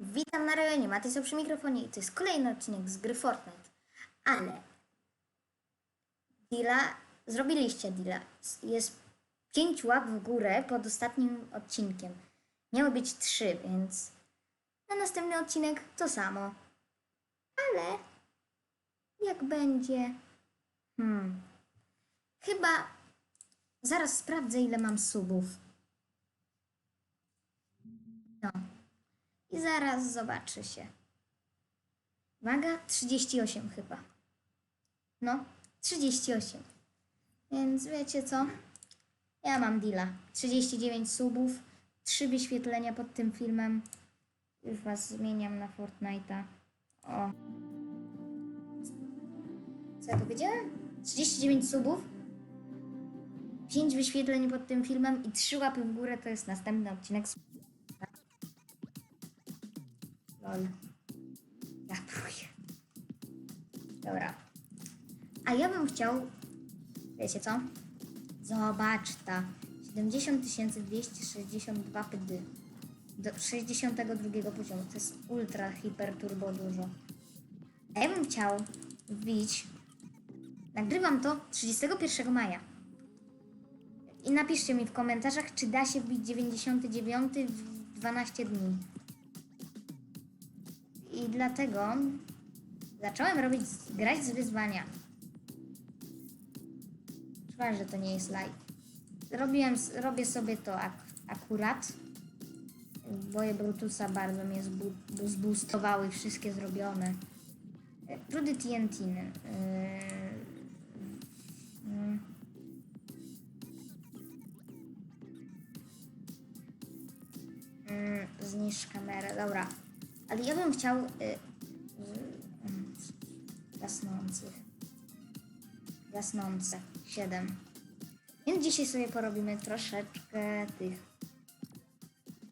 Witam na rejonie, Matej przy mikrofonie i to jest kolejny odcinek z gry Fortnite. Ale deala, zrobiliście deala. Jest 5 łap w górę pod ostatnim odcinkiem. Miało być 3, więc na następny odcinek to samo. Ale jak będzie? Hmm. Chyba zaraz sprawdzę ile mam subów. No. I zaraz zobaczy się. Waga 38 chyba. No, 38. Więc wiecie co? Ja mam deala. 39 subów, 3 wyświetlenia pod tym filmem. Już was zmieniam na Fortnite'a. O. Co ja powiedziałem? 39 subów, 5 wyświetleń pod tym filmem i 3 łapy w górę to jest następny odcinek. Ja próbuję. Dobra. A ja bym chciał. Wiecie co? Zobacz ta. 70 262 pdy. Do 62 poziomu. To jest ultra, hiper, turbo dużo. A ja bym chciał wbić. Nagrywam to 31 maja. I napiszcie mi w komentarzach, czy da się wbić 99 w 12 dni. I dlatego zacząłem robić, grać z wyzwania. Szkoda, że to nie jest live. Robiłem, robię sobie to ak akurat. Boje Brutusa bardzo mnie zbu zboostowały, wszystkie zrobione. E, Rudy TNT. Yy, yy. Zniszcz kamerę, dobra. Ale ja bym chciał y, y, gasnących. Gasnące. Więc dzisiaj sobie porobimy troszeczkę tych.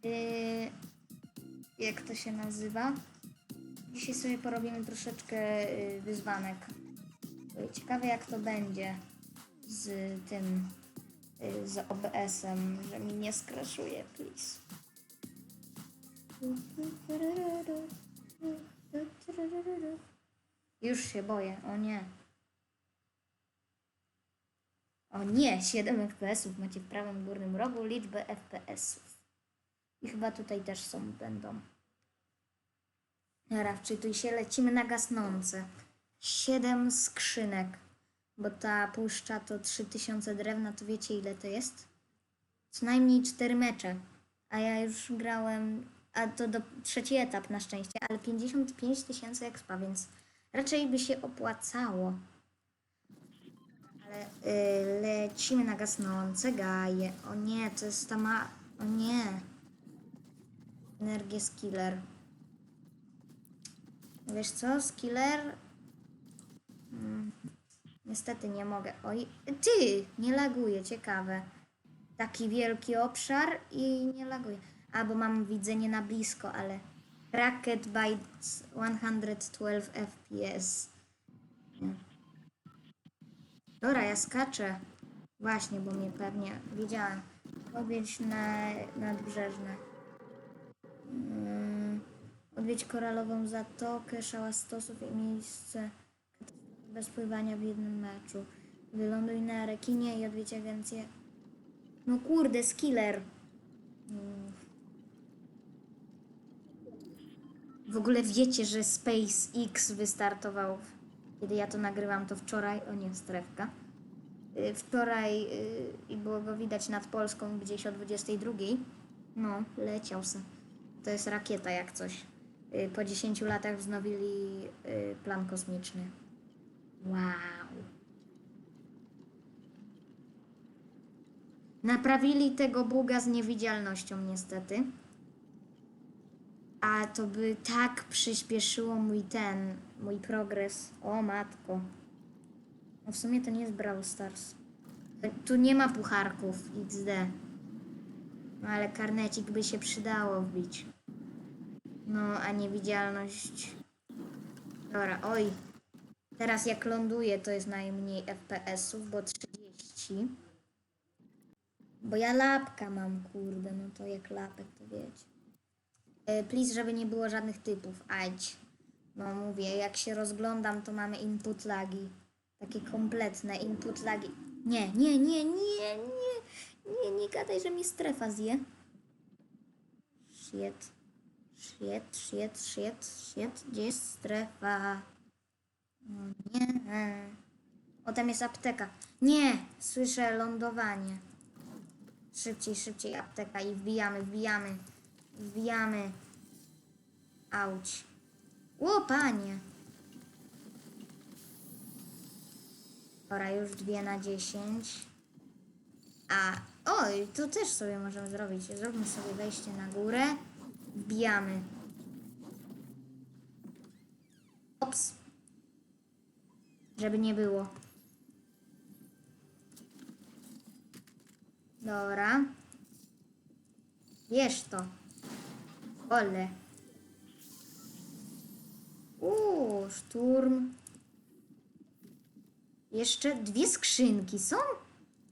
Y, jak to się nazywa? Dzisiaj sobie porobimy troszeczkę y, wyzwanek. Y, Ciekawe jak to będzie z tym, y, z OBS-em, że mi nie skraszuje, please. Już się boję, o nie. O nie, 7 FPS-ów macie w prawym górnym rogu liczbę FPS-ów. I chyba tutaj też są, będą. Dobra, wczytuj się, lecimy na gasnące. 7 skrzynek, bo ta puszcza to 3000 drewna, to wiecie ile to jest? Co najmniej 4 mecze. A ja już grałem, a to do trzeci etap na szczęście, ale 55 tysięcy expa, więc raczej by się opłacało. Ale y, lecimy na gasnące gaje. O nie, to jest ta ma... O nie. Energię skiller. Wiesz co, skiller? Hmm. Niestety nie mogę. Oj, ty! Nie laguje, ciekawe. Taki wielki obszar i nie laguje. A, bo mam widzenie na blisko, ale... Racket by 112 FPS. Dobra, ja skaczę. Właśnie, bo mnie pewnie... Wiedziałem. Odwiedź na nadbrzeżne. Mm, odwiedź koralową zatokę, szałastosów i miejsce bez pływania w jednym meczu. Wyląduj na rekinie i odwiedź agencję. No kurde, skiller. Mm. W ogóle wiecie, że SpaceX wystartował, kiedy ja to nagrywam, to wczoraj, o nie, strefka. Y, Wczoraj y, i było go widać nad Polską gdzieś o 22. No, leciał se. To jest rakieta jak coś. Y, Po 10 latach wznowili plan kosmiczny. Wow. Naprawili tego buga z niewidzialnością niestety. A to by tak przyspieszyło mój ten, mój progres. O matko. No w sumie to nie jest Brawl Stars. Tu nie ma pucharków XD. No ale karnecik by się przydało wbić. No, a niewidzialność... Dobra, oj. Teraz jak ląduję, to jest najmniej FPS-ów, bo 30. Bo ja lapka mam, kurde, no to jak lapek, to wiecie. E, Please, żeby nie było żadnych typów. Ajdź. No mówię, jak się rozglądam, to mamy input lagi. Takie kompletne input lagi. Nie, nie, nie, nie, nie. Nie, nie gadaj, że mi strefa zje. Shit. Shit, shit, shit, shit. Gdzie jest strefa? O nie. O, tam jest apteka. Nie! Słyszę lądowanie. Szybciej, szybciej apteka i wbijamy, wbijamy. Wbijamy. Auć. O, panie. Dobra, już dwie na dziesięć. A, oj, tu też sobie możemy zrobić. Zróbmy sobie wejście na górę. Wbijamy. Ops. Żeby nie było. Dobra. Bierz to. Ole. Uuu, szturm. Jeszcze dwie skrzynki są?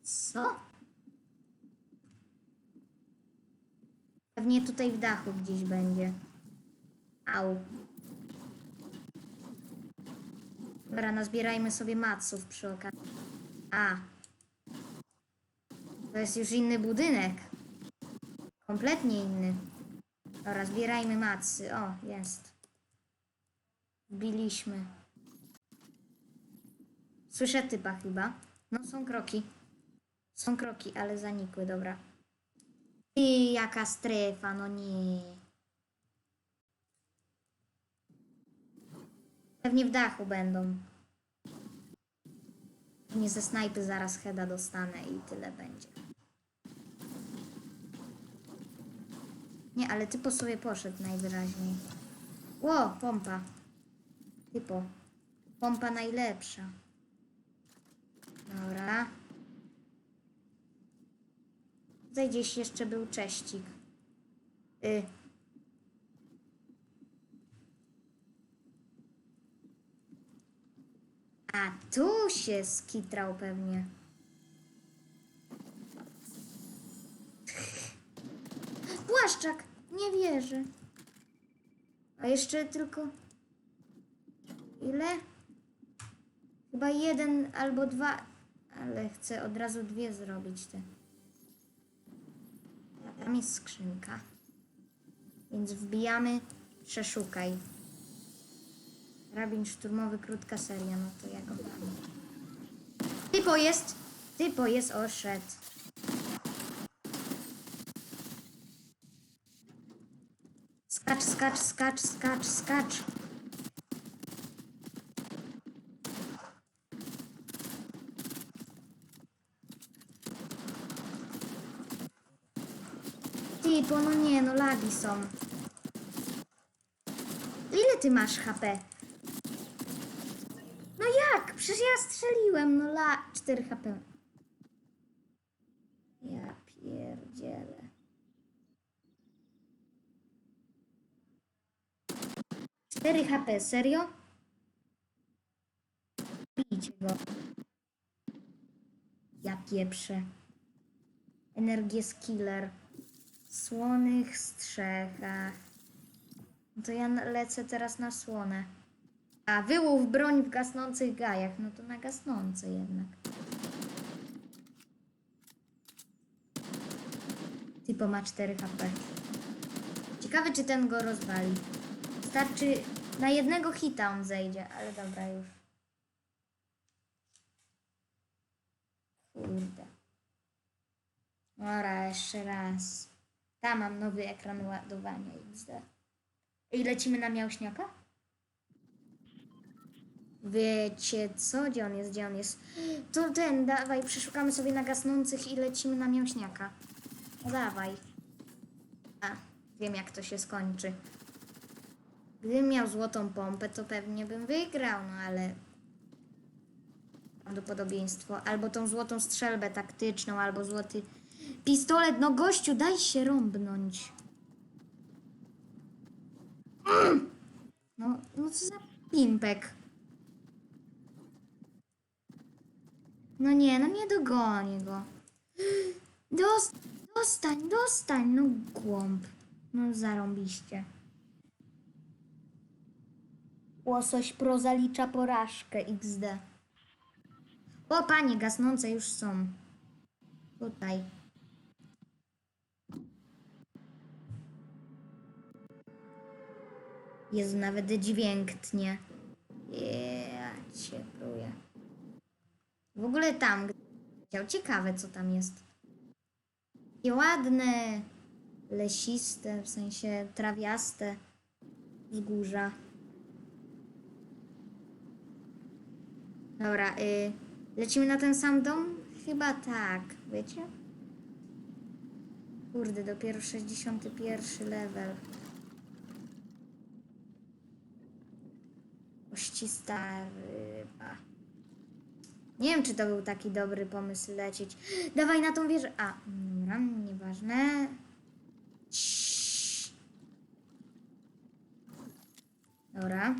Co? Pewnie tutaj w dachu gdzieś będzie. Au. Dobra, nazbierajmy sobie maców przy okazji. A. To jest już inny budynek. Kompletnie inny. Dobra, zbierajmy macy. O, jest. Wbiliśmy. Słyszę typa chyba. No, są kroki. Są kroki, ale zanikły, dobra. Ty, jaka strefa, no nie. Pewnie w dachu będą. Nie ze snajpy zaraz heada dostanę i tyle będzie. Nie, ale typo sobie poszedł najwyraźniej. Ło, pompa. Typo. Pompa najlepsza. Dobra. Tutaj gdzieś jeszcze był cześcik. Y. A tu się skitrał pewnie. Płaszczak! Nie wierzę. A jeszcze tylko... Ile? Chyba jeden albo dwa, ale chcę od razu dwie zrobić te. Tam jest skrzynka. Więc wbijamy, przeszukaj. Rabin szturmowy, krótka seria, no to ja go dam. Typo jest! Typo jest, oszedł. Skacz, skacz, skacz, skacz, skacz. Typo, no nie, no lagi są. Ile ty masz HP? No jak? Przecież ja strzeliłem, no la... 4 HP. 4 HP, serio? Bijcie go. Ja pieprzę. Energię skiller. Słonych strzechach. No to ja lecę teraz na słone. A, wyłów broń w gasnących gajach. No to na gasnące jednak. Typo ma 4 HP. Ciekawe, czy ten go rozwali. Starczy... Na jednego hita on zejdzie, ale dobra już. Kurde. Dobra, jeszcze raz. Tam mam nowy ekran ładowania XD. I lecimy na miałśniaka? Wiecie co? Gdzie on jest? Gdzie on jest? To ten, dawaj, przeszukamy sobie na gasnących i lecimy na miałśniaka. No dawaj. A, wiem jak to się skończy. Gdybym miał złotą pompę, to pewnie bym wygrał, no ale prawdopodobieństwo. Albo tą złotą strzelbę taktyczną, albo złoty pistolet. No gościu, daj się rąbnąć. No, no co za pimpek. No nie, no nie dogonię go. Dos, dostań, dostań, no głąb. No zarąbiście. Łosoś pro zalicza porażkę XD. O panie, gasnące już są. Tutaj. Jezu, nawet dźwięk tnie. Ja cię pluję. W ogóle tam, ciekawe co tam jest. I ładne, lesiste, w sensie trawiaste wzgórza. Dobra, y, lecimy na ten sam dom? Chyba tak, wiecie? Kurde, dopiero 61 level. Oścista ryba. Nie wiem, czy to był taki dobry pomysł lecieć. Dawaj na tą wieżę. A, dobra, nieważne. Ciii. Dobra.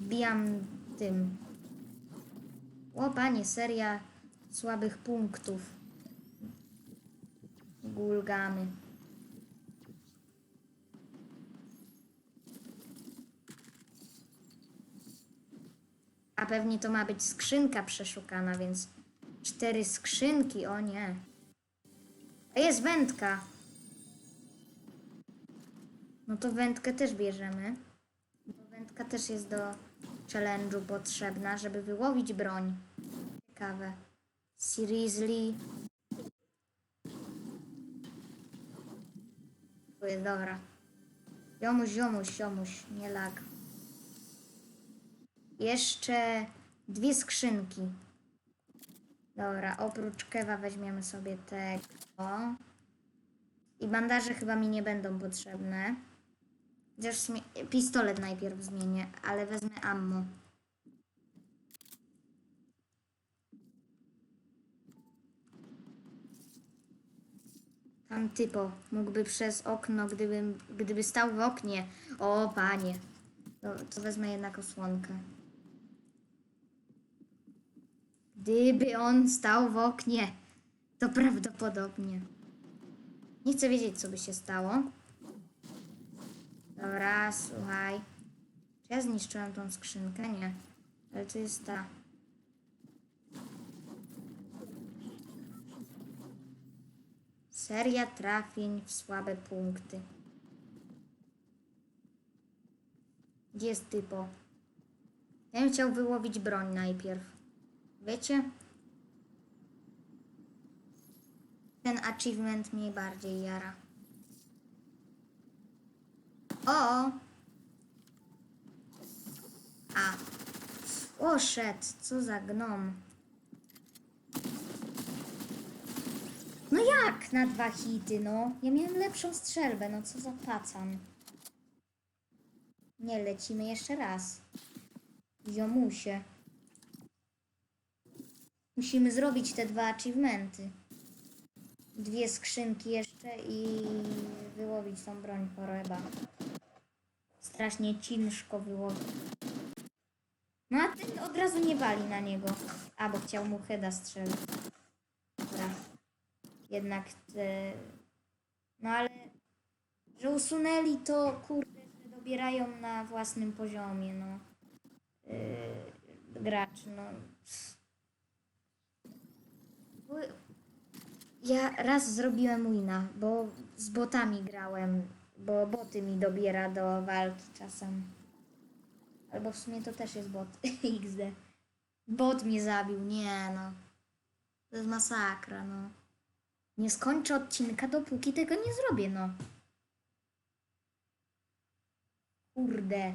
Wbijam tym. O panie, seria słabych punktów. Gulgamy. A pewnie to ma być skrzynka przeszukana, więc cztery skrzynki, o nie. A jest wędka. No to wędkę też bierzemy. Bo wędka też jest do challenge'u potrzebna, żeby wyłowić broń. Ciekawe. Seriously. Jest dobra. Jomuś, ziomuś, ziomuś, nie lag. Jeszcze dwie skrzynki. Dobra, oprócz kewa weźmiemy sobie tego. I bandaże chyba mi nie będą potrzebne. Chociaż pistolet najpierw zmienię, ale wezmę ammo. Tam typo mógłby przez okno, gdybym, gdyby stał w oknie. O, panie. To, to wezmę jednak osłonkę. Gdyby on stał w oknie, to prawdopodobnie. Nie chcę wiedzieć, co by się stało. Dobra, słuchaj. Czy ja zniszczyłem tą skrzynkę? Nie. Ale to jest ta. Seria trafień w słabe punkty. Gdzie jest typo? Ja bym chciał wyłowić broń najpierw. Wiecie? Ten achievement mnie bardziej jara. O! A. O, shit, co za gnom. No jak na dwa hity, no? Ja miałem lepszą strzelbę, no co za pacan. Nie, lecimy jeszcze raz. Ziomusie. Musimy zrobić te dwa achievementy. Dwie skrzynki jeszcze i wyłowić tą broń choroba. Strasznie ciężko wyłowić. No a ten od razu nie wali na niego. A, bo chciał mu heada strzelić. Jednak te... No ale... Że usunęli to, kurde, że dobierają na własnym poziomie, no. Yy, gracz, no. Ja raz zrobiłem wina, bo z botami grałem, bo boty mi dobiera do walki czasem. Albo w sumie to też jest bot XD. Bot mnie zabił, nie no. To jest masakra, no. Nie skończę odcinka, dopóki tego nie zrobię, no. Kurde.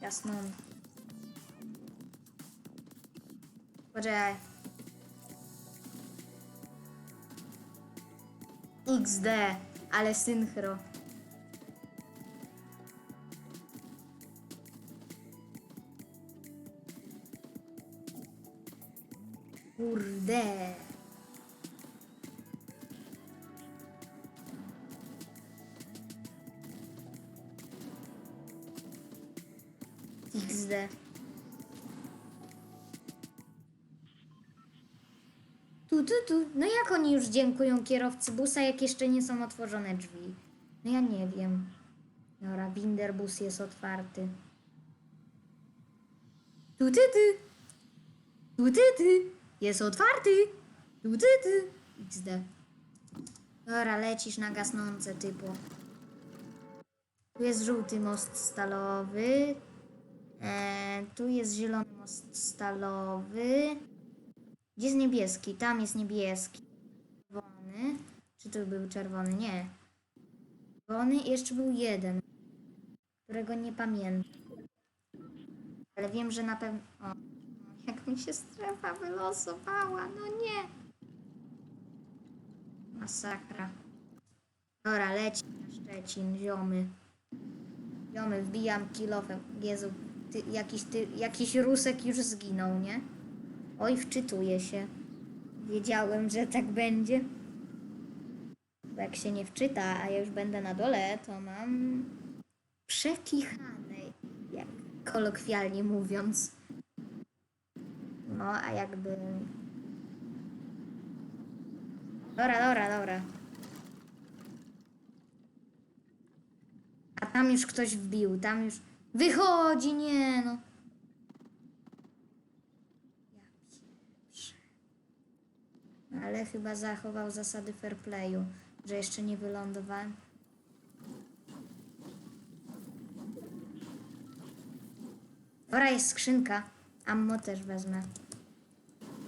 Jasno. Poczekaj. XD, ale synchro. Kurde. XD. Tu, tu, tu. No jak oni już dziękują kierowcy busa, jak jeszcze nie są otworzone drzwi? No ja nie wiem. Dobra, Winderbus jest otwarty. Tu, ty, ty. Tu, ty, ty. Jest otwarty. Ty. XD. Dobra, lecisz na gasnące typu. Tu jest żółty most stalowy. E, tu jest zielony most stalowy. Gdzie jest niebieski? Tam jest niebieski. Czerwony. Czy tu był czerwony? Nie. Czerwony jeszcze był jeden, którego nie pamiętam. Ale wiem, że na pewno. Jak mi się strefa wylosowała. No nie. Masakra. Dobra, leci na Szczecin, ziomy. Ziomy, wbijam kilofem. Jezu, ty, jakiś, ty, jakiś rusek już zginął, nie? Oj, wczytuję się. Wiedziałem, że tak będzie. Bo jak się nie wczyta, a ja już będę na dole, to mam przekichane, jak kolokwialnie mówiąc. No, a jakby... Dobra, dobra, dobra. A tam już ktoś wbił, tam już... Wychodzi, nie no. Ale chyba zachował zasady fair playu, że jeszcze nie wylądowałem. Dobra, jest skrzynka. Ammo też wezmę.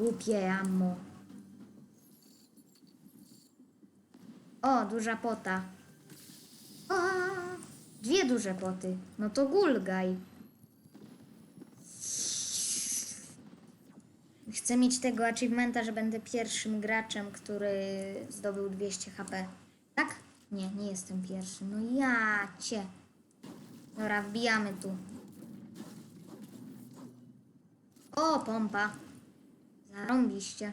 Głupie ammo. O, duża pota. O, dwie duże poty. No to gulgaj. Chcę mieć tego achievementa, że będę pierwszym graczem, który zdobył 200 HP. Tak? Nie, nie jestem pierwszy. No ja cię. Dobra, wbijamy tu. O, pompa. Zarąbiście.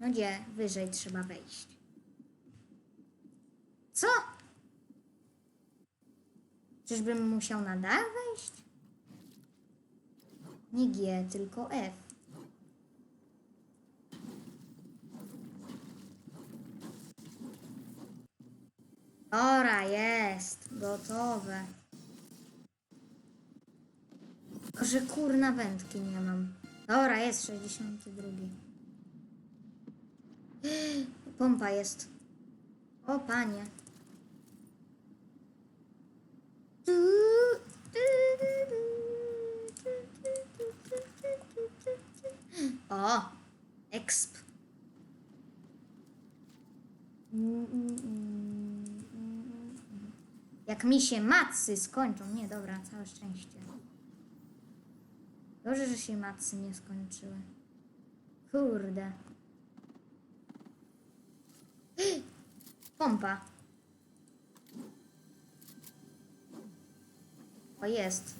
No gdzie? Wyżej trzeba wejść. Co? Czyżbym musiał na dach wejść? Nie G, tylko F. Dobra, jest. Gotowe. Tylko, że kurna wędki nie mam. Dobra, jest 62. Pompa jest. O, panie. O, exp. Jak mi się macy skończą. Nie, dobra, całe szczęście. Dobrze, że się macy nie skończyły. Kurde. Pompa. O, jest.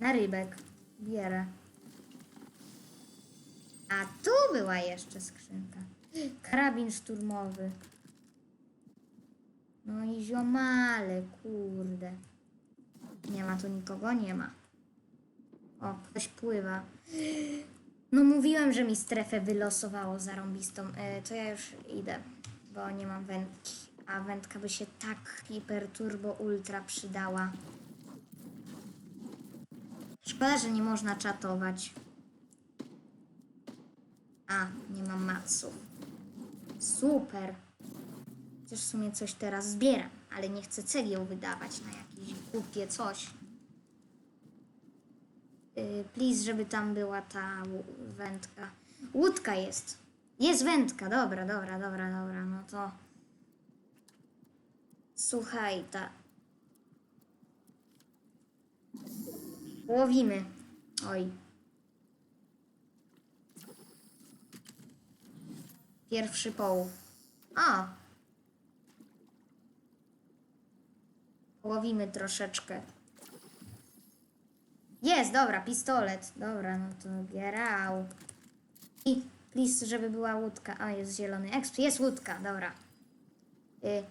Na rybek. Bierę. A tu była jeszcze skrzynka. Karabin szturmowy. No i ziomale, kurde. Nie ma tu nikogo? Nie ma. O, ktoś pływa. No mówiłem, że mi strefę wylosowało zarąbistą. E, to ja już idę, bo nie mam wędki. A wędka by się tak hiper turbo ultra przydała. Szkoda, że nie można czatować. A, nie mam maców. Super. Chociaż w sumie coś teraz zbieram, ale nie chcę cegieł wydawać na jakieś głupie coś. Y, Please, żeby tam była ta wędka. Łódka jest. Jest wędka, dobra, dobra, dobra, dobra, no to. Słuchaj, ta. Łowimy. Oj. Pierwszy połów. A. Łowimy troszeczkę. Jest, dobra, pistolet. Dobra, no to bierał. I please, żeby była łódka. A, jest zielony eksp. Jest łódka, dobra. Y,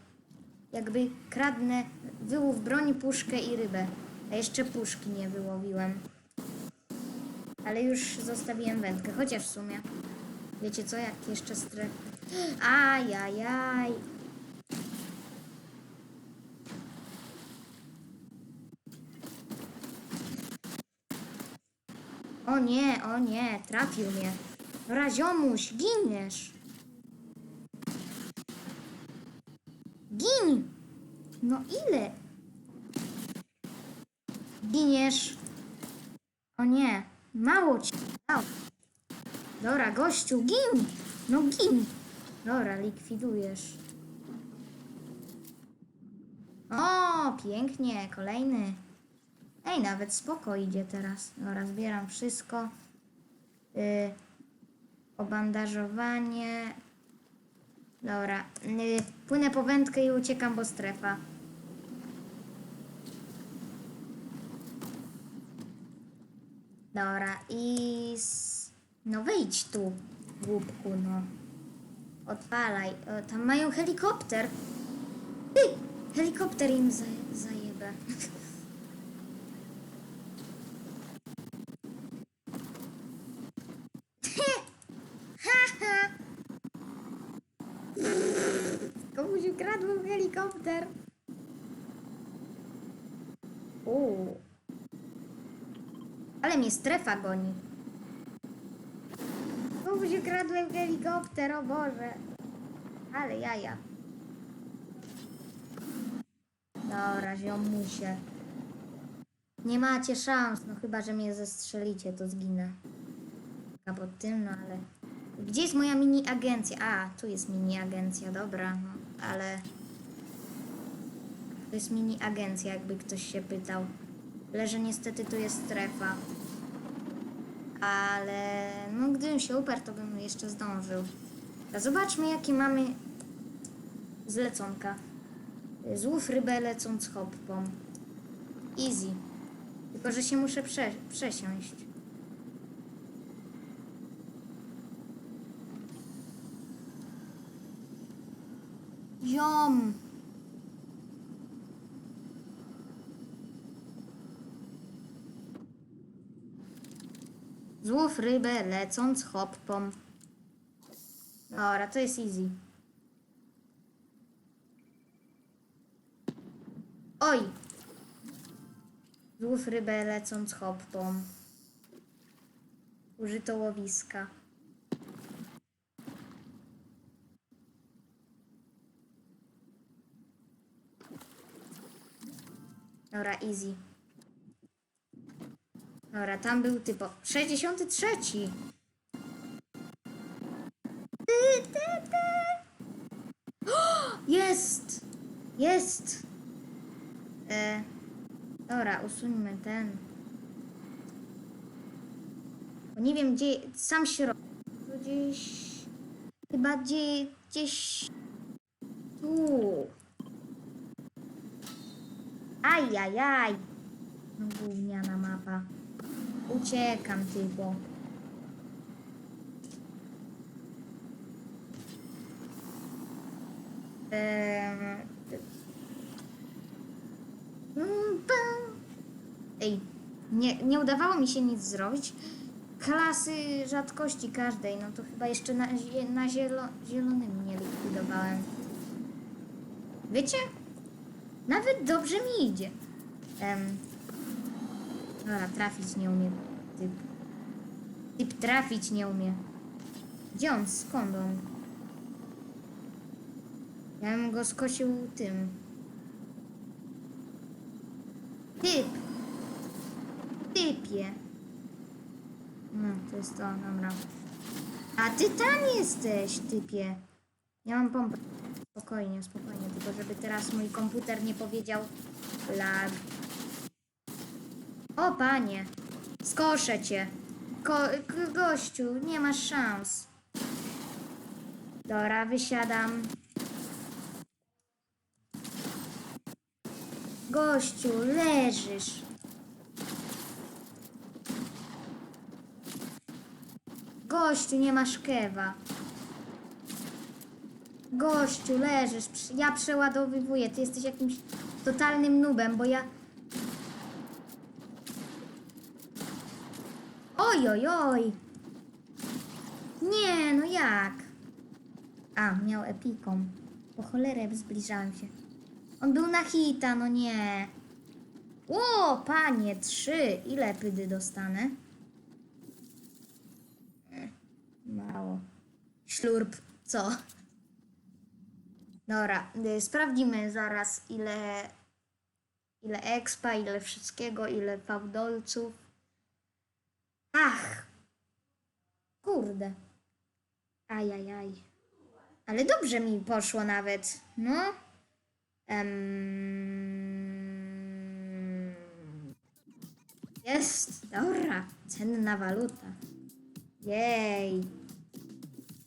jakby kradnę wyłów broni, puszkę i rybę. A jeszcze puszki nie wyłowiłem. Ale już zostawiłem wędkę, chociaż w sumie. Wiecie co, jak jeszcze strefy... Ajajaj. O nie, o nie, trafił mnie. Raziomuś, giniesz. Gin! No ile? Giniesz. O nie, mało ci. Mało. Dobra, gościu, gin! No gin! Dobra, likwidujesz. O, pięknie, kolejny. Ej, nawet spoko idzie teraz. Dobra, zbieram wszystko. Y, obandażowanie. Dobra, y, płynę po wędkę i uciekam, bo strefa. Dobra, i... No wyjdź tu, głupku, no. Odpalaj. O, tam mają helikopter. Ty! Helikopter im za, zajebę. Komuś ukradłem helikopter. Uuu. Ale mnie strefa goni. Komuś ukradłem helikopter, o Boże. Ale jaja. Dobra, ziomusie. Nie macie szans, no chyba, że mnie zestrzelicie, to zginę. A pod tym, no ale... Gdzie jest moja mini agencja? A, tu jest mini agencja, dobra, no, ale... To jest mini agencja, jakby ktoś się pytał. Tyle, że niestety tu jest strefa. Ale no gdybym się uparł, to bym jeszcze zdążył. A zobaczmy, jakie mamy zleconka. Złów rybę lecąc hoppą. Easy. Tylko, że się muszę prze przesiąść. Ziom! Złów rybę lecąc hoppą. Dobra, to jest easy. Oj! Złów rybę lecąc hoppą. Użyto łowiska. Dobra, easy. Dobra, tam był typo. 63. Ty, Jest! Jest! E, dobra, usuńmy ten. Bo nie wiem gdzie. Sam środek. Gdzieś. Chyba gdzie, gdzieś. Tu. Ajajaj. No gówniana mapa. Uciekam tylko. Eee... Mm. Ej, nie, nie udawało mi się nic zrobić. Klasy rzadkości każdej, no to chyba jeszcze na, na zielo, zielonym nie likwidowałem. Wiecie? Nawet dobrze mi idzie. Em, dobra, trafić nie umie typ. Typ trafić nie umie. Gdzie on? Skąd on? Ja bym go skosił tym. Typ! Typie! No, to jest to, dobra. A ty tam jesteś, typie! Ja mam pompę. Spokojnie, spokojnie, tylko żeby teraz mój komputer nie powiedział lag. O panie, skoszę cię. Ko gościu, nie masz szans. Dobra, wysiadam. Gościu, leżysz. Gościu, nie masz kewa. Gościu, leżysz. Ja przeładowywuję. Ty jesteś jakimś totalnym nubem, bo ja... Oj! Oj, oj. Nie, no jak? A, miał epiką. Po cholerę zbliżałem się. On był na hita, no nie. O, panie, trzy. Ile pydy dostanę? Mm, Mało. Ślurp, co? Dobra, y, sprawdzimy zaraz ile ile expa, ile wszystkiego, ile fałdolców. Ach! Kurde. Ajajaj. Ale dobrze mi poszło nawet. No. Em... Jest. Dobra. Cenna waluta. Jej.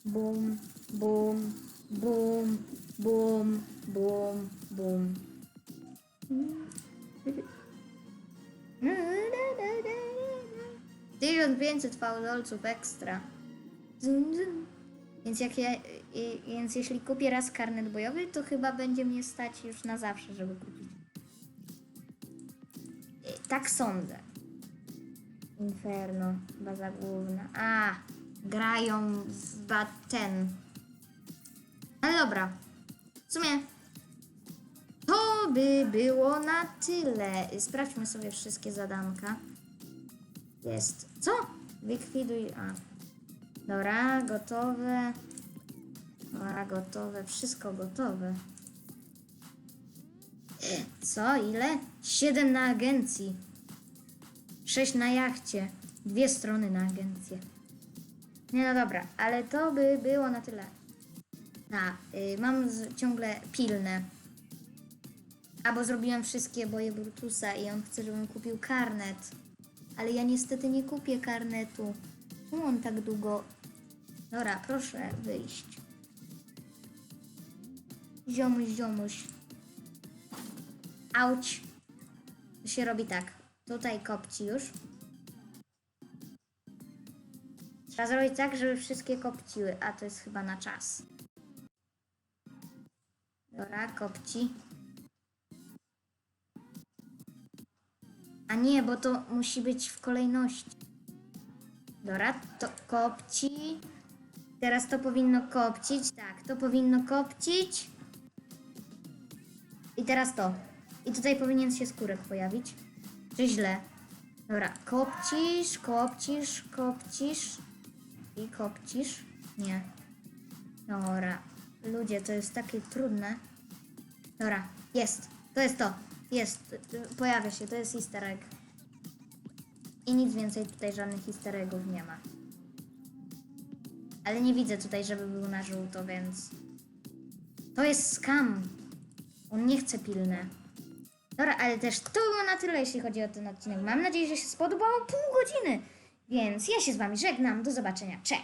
Bum, bum, bum, bum, bum, bum. 1500 fałdolców ekstra. Więc, jak ja, więc jeśli kupię raz karnet bojowy, to chyba będzie mnie stać już na zawsze, żeby kupić. Y, Tak sądzę. Inferno, baza główna. A, grają ba- ten. Ale dobra. W sumie to by było na tyle. Sprawdźmy sobie wszystkie zadanka. Jest. Co? Likwiduj. A. Dobra, gotowe. Dobra, gotowe. Wszystko gotowe. Co? Ile? Siedem na agencji. Sześć na jachcie. Dwie strony na agencję. Nie no dobra, ale to by było na tyle. A, y, mam z, ciągle pilne. Albo zrobiłem wszystkie boje Brutusa i on chce, żebym kupił karnet. Ale ja niestety nie kupię karnetu. Czemu on tak długo... Dobra, proszę wyjść. Ziomuś, ziomuś. Auć. To się robi tak. Tutaj kopci już. Trzeba zrobić tak, żeby wszystkie kopciły, a to jest chyba na czas. Dobra, kopci. A nie, bo to musi być w kolejności. Dobra, to kopci. Teraz to powinno kopcić. Tak, to powinno kopcić. I teraz to. I tutaj powinien się skórek pojawić. Czy źle? Dobra, kopcisz, kopcisz, kopcisz. I kopcisz. Nie. Dobra. Ludzie, to jest takie trudne. Dobra, jest. To jest to. Jest. Pojawia się, to jest easter egg. I nic więcej tutaj żadnych easter eggów nie ma. Ale nie widzę tutaj, żeby był na żółto, więc... To jest scam. On nie chce pilne. Dobra, ale też to było na tyle, jeśli chodzi o ten odcinek. Mam nadzieję, że się spodobało pół godziny. Więc ja się z wami żegnam. Do zobaczenia. Cześć!